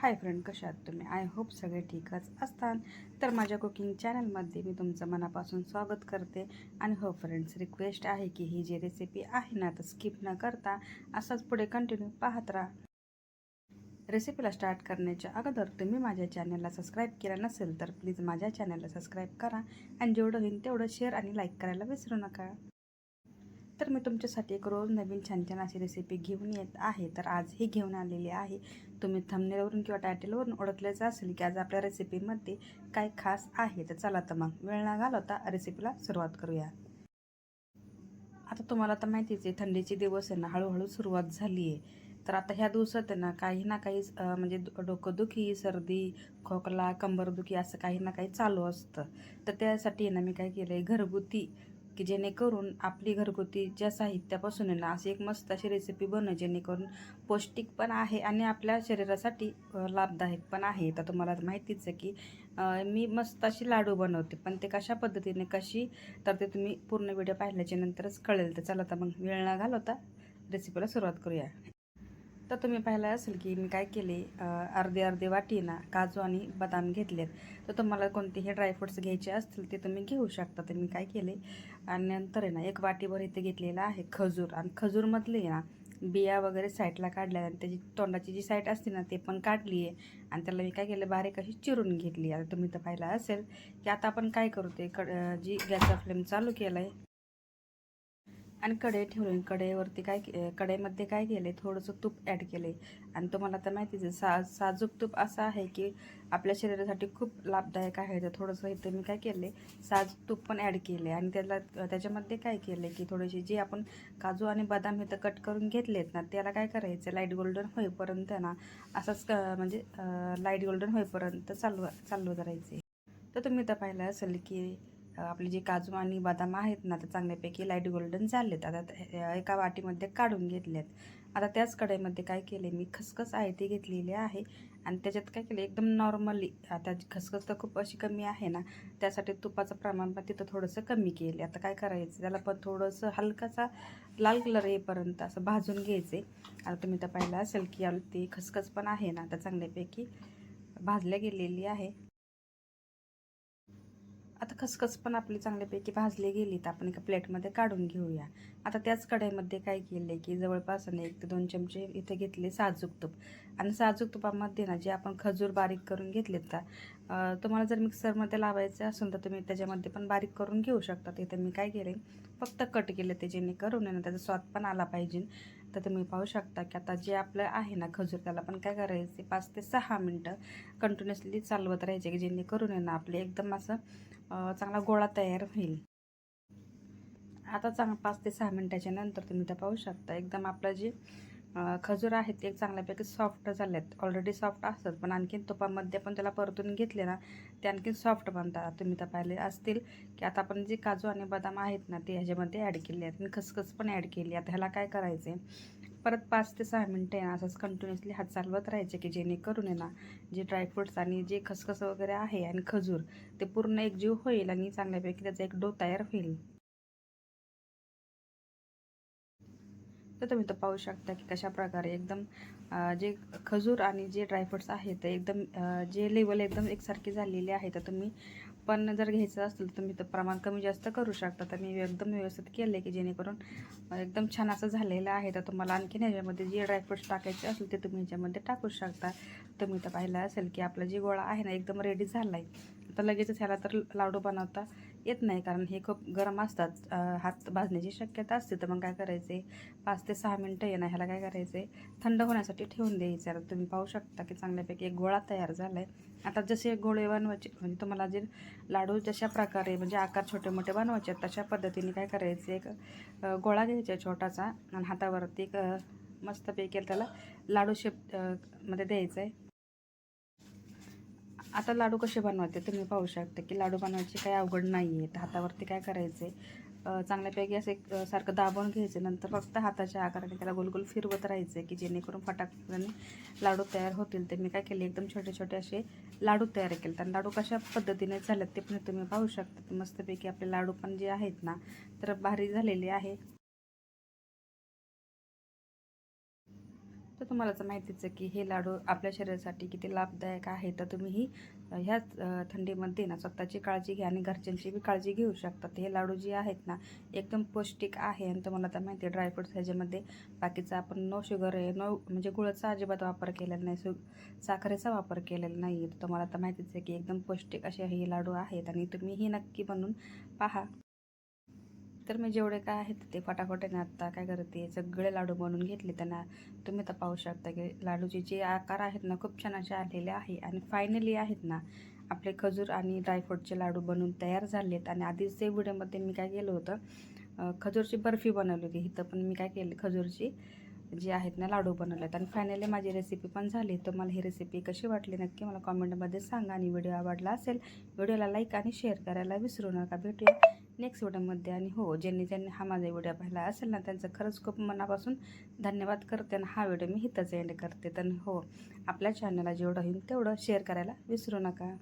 Hi friend कशा आहात तुम्ही? आय होप सगळे ठीकच असतात. तर माझ्या कुकिंग चॅनलमध्ये मी तुमचं मनापासून स्वागत करते. आणि हो फ्रेंड्स रिक्वेस्ट आहे की ही जी रेसिपी आहे ना तर स्किप न करता असंच पुढे कंटिन्यू पाहत राहा. रेसिपीला स्टार्ट करण्याच्या अगोदर तुम्ही माझ्या चॅनलला सबस्क्राईब केला नसेल तर प्लीज माझ्या चॅनलला सबस्क्राईब करा. आणि जेवढं होईल तेवढं शेअर आणि लाईक करायला विसरू नका. तर मी तुमच्यासाठी एक रोज नवीन छान छान अशी रेसिपी घेऊन येत आहे. तर आज ही घेऊन आलेली आहे. तुम्ही थंबनेलवरून किंवा टायटलवरून ओळखल्याचं असेल की आज आपल्या रेसिपीमध्ये काय खास आहे तर चला तर मग वेळ न घालवता रेसिपीला सुरुवात करूया. आता तुम्हाला तर माहितीच आहे थंडीचे दिवस आहे ना हळूहळू सुरुवात झाली आहे. तर आता ह्या दिवसात आहे ना काही ना काही म्हणजे डोकंदुखी सर्दी खोकला कंबरदुखी असं काही ना काही चालू असतं. तर त्यासाठी ना मी काय केलं आहे घरगुती की जेणेकरून आपली घरगुती ज्या साहित्यापासून ना अशी एक मस्त अशी रेसिपी बनव जेणेकरून पौष्टिक पण आहे आणि आपल्या शरीरासाठी लाभदायक पण आहे. तर तुम्हाला माहितीच आहे की मी मस्त अशी लाडू बनवते पण ते कशा पद्धतीने कशी? तर ते तुम्ही पूर्ण व्हिडिओ पाहिल्याच्या नंतरच कळेल. तर चला तर मग वेळ न घालवता रेसिपीला सुरुवात करूया. तर तुम्ही पाहिलं असेल की मी काय केले अर्धे अर्धे वाटी ना काजू आणि बदाम घेतलेत. तर तुम्हाला कोणतेही ड्रायफ्रुट्स घ्यायचे असतील ते तुम्ही घेऊ शकता. तर मी काय केले आणि नंतर आहे ना एक वाटीभर इथे घेतलेला आहे खजूर. आणि खजूरमधले ना बिया वगैरे साईडला काढल्या आणि त्याची तोंडाची जी साईट असते ना ते पण काढली आहे. आणि त्याला मी काय केलं बारीक अशी चिरून घेतली. आता तुम्ही तर पाहिलं असेल की आता आपण काय करू ते कड जी गॅसचा फ्लेम चालू केला आहे आणि कढई ठेवली. कढईवरती काय के- कढईमध्ये काय केलं थोडंसं तूप ॲड केलं आहे आणि तुम्हाला तर माहितीच आहे सा साजूक तूप असं आहे की आपल्या शरीरासाठी खूप लाभदायक आहे. तर थोडंसं इथं मी काय केले साज साजूक तूप पण ॲड केले आणि त्याला त्याच्यामध्ये काय केले की थोडेसे जे आपण काजू आणि बदाम इथं कट करून घेतलेत ना त्याला काय करायचं? लाइट गोल्डन होईपर्यंत ना असंच क- म्हणजे लाइट गोल्डन होईपर्यंत चालू चालू करायचे तर तुम्ही तर पाहिलं असेल की आपले जे काजू आणि बदाम आहेत ना तर चांगल्यापैकी लाइट गोल्डन झालेत. आता ते- एका वाटीमध्ये काढून घेतलेत. आता त्याच कढईमध्ये काय केले मी खसखस आहे ती घेतलेली आहे. आणि त्याच्यात काय केलं एकदम नॉर्मली आता खसखस तर खूप अशी कमी आहे ना त्यासाठी तुपाचं प्रमाण पण तिथं थोडंसं कमी केले आता काय करायचं त्याला पण थोडंसं हलकासा लाल कलर येईपर्यंत असं भाजून घ्यायचे आता तुम्ही तर पाहिलं असेल की ते ती खसखस पण आहे ना आता चांगल्यापैकी भाजल्या गेलेली आहे. आता खसखस पण आपली चांगल्यापैकी भाजली गेली तर आपण एका प्लेटमध्ये काढून घेऊया. आता त्याच कढईमध्ये काय केले की जवळपास एक ते दोन चमचे इथे घेतले साजूक तूप. आणि साजूक तुपामध्ये ना जे आपण खजूर बारीक करून घेतलेत का तुम्हाला जर मिक्सरमध्ये लावायचं असेल तर तुम्ही त्याच्यामध्ये पण बारीक करून घेऊ शकता. इथे मी काय केले फक्त कट केले ते जेणेकरून ना त्याचा स्वाद पण आला पाहिजे. तर तुम्ही पाहू शकता की आता जे आपलं आहे ना खजूर त्याला पण काय करायचे पाच ते सहा मिनटं कंटिन्युअसली चालवत राहायचे की जेणेकरून आहे ना आपले एकदम असं चांगला गोळा तयार होईल. आता चांग पाच ते सहा मिनटाच्या नंतर तुम्ही तर पाहू शकता एकदम आपलं जे खजूर आहेत एक चांगल्यापैकी सॉफ्ट झाले आहेत ऑलरेडी सॉफ्ट असतात पण आणखीन तुपामध्ये पण त्याला परतून घेतले ना ते आणखीन सॉफ्ट बनतात. तुम्ही तर पाहिले असतील की आता आपण जे काजू आणि बदाम आहेत ना ते ह्याच्यामध्ये ॲड केले आहेत. आणि खसखस पण ॲड केली आता ह्याला काय करायचं आहे परत पाच ते सहा मिनटं आहे ना असंच कंटिन्युअसली हात चालवत राहायचे की जेणेकरून आहे ना जे ड्रायफ्रुट्स आणि जे खसखस वगैरे आहे आणि खजूर ते पूर्ण एकजीव होईल आणि चांगल्यापैकी त्याचा एक डो तयार होईल. तर तुम्ही तर पाहू शकता की कशा प्रकारे एकदम जे खजूर आणि जे ड्रायफ्रुट्स आहेत ते एकदम जे लेवल एकदम एकसारखी झालेली आहे तर तुम्ही पण जर घ्यायचं असेल तर तुम्ही तर प्रमाण कमी जास्त करू शकता. तर मी एकदम व्यवस्थित केलं आहे की जेणेकरून एकदम छान असं झालेलं आहे. तर तुम्हाला आणखीन ह्याच्यामध्ये जे ड्रायफ्रुट्स टाकायचे असेल ते तुम्ही ह्याच्यामध्ये टाकू शकता. तुम्ही तर पाहिलं असेल की आपला जे गोळा आहे ना एकदम रेडी झाला आहे आता लगेचच ह्याला तर लाडू बनवता येत नाही कारण हे खूप गरम असतात. हात भाजण्याची शक्यता असते तर मग काय करायचे? पाच ते सहा मिनटं येणं ह्याला काय करायचे? थंड होण्यासाठी ठेवून द्यायचं. आता तुम्ही पाहू शकता की चांगल्यापैकी एक गोळा तयार झाला आहे आता जसे गोळे बनवायचे म्हणजे तुम्हाला जे लाडू जशा प्रकारे म्हणजे आकार छोटे मोठे बनवायचे आहेत तशा पद्धतीने काय करायचे? एक गोळा घ्यायचा छोटासा आणि हातावरती एक मस्तपैकी त्याला लाडू शेपमध्ये द्यायचं आहे आता लाडू कसे बनवायचे तुम्ही पाहू शकता की लाडू बनवायचे काही अवघड नाही आहे. तर हातावरती काय करायचे? चांगल्यापैकी असं एक सारखं दाबून घ्यायचं. नंतर फक्त हाताच्या आकाराने त्याला गोल गोल फिरवत राहायचे की जेणेकरून फटाकने लाडू तयार होतील. ते मी काय केले एकदम छोटे छोटे असे लाडू तयार केले. आणि लाडू कशा पद्धतीने झालेत ते पण तुम्ही पाहू शकता. मस्तपैकी आपले लाडू पण जे आहेत ना तर भारी झालेले आहे. तुम्हाला तर माहितीच आहे की हे लाडू आपल्या शरीरासाठी किती लाभदायक आहे तर तुम्हीही ह्याच थंडीमध्ये ना स्वतःची काळजी घ्या आणि घरच्यांची बी काळजी घेऊ शकतात हे लाडू जे आहेत ना एकदम पौष्टिक आहे आणि तुम्हाला तर माहिती आहे ड्रायफ्रूट्स ह्याच्यामध्ये बाकीचा आपण नो शुगर आहे नो म्हणजे गुळाचा अजिबात वापर केलेला नाही सु साखरेचा वापर केलेला नाही तर तुम्हाला तर माहितीच आहे की एकदम पौष्टिक असे हे लाडू आहेत आणि तुम्हीही नक्की बनवून पहा. तर मी जेवढे काय आहेत ते फटाफट आत्ता काय करते सगळे लाडू बनवून घेतले त्यांना. तुम्ही तर पाहू शकता की लाडूचे जे आकार आहेत ना खूप छान असे आलेले आहे. आणि फायनली आहेत ना आपले खजूर आणि ड्रायफ्रूटचे लाडू बनवून तयार झालेत. आणि आधीच ते व्हिडिओमध्ये मी काय केलं होतं खजूरची बर्फी बनवली होती. इथं पण मी काय केली खजूरची जी आहेत ना लाडू बनवलेत. आणि फायनली माझी रेसिपी पण झाली. तर मला ही रेसिपी कशी वाटली नक्की मला कॉमेंटमध्ये सांगा. आणि व्हिडिओ आवडला असेल व्हिडिओला लाईक आणि शेअर करायला विसरू नका. भेटूया नेक्स्ट व्हिडिओमध्ये आणि हो ज्यांनी ज्यांनी हा माझा व्हिडिओ पाहिला असेल ना त्यांचं खरंच खूप मनापासून धन्यवाद करते आणि हा व्हिडिओ मी हिताच एंड करते. तर हो आपल्या चॅनलला जेवढं होईल तेवढं शेअर करायला विसरू नका.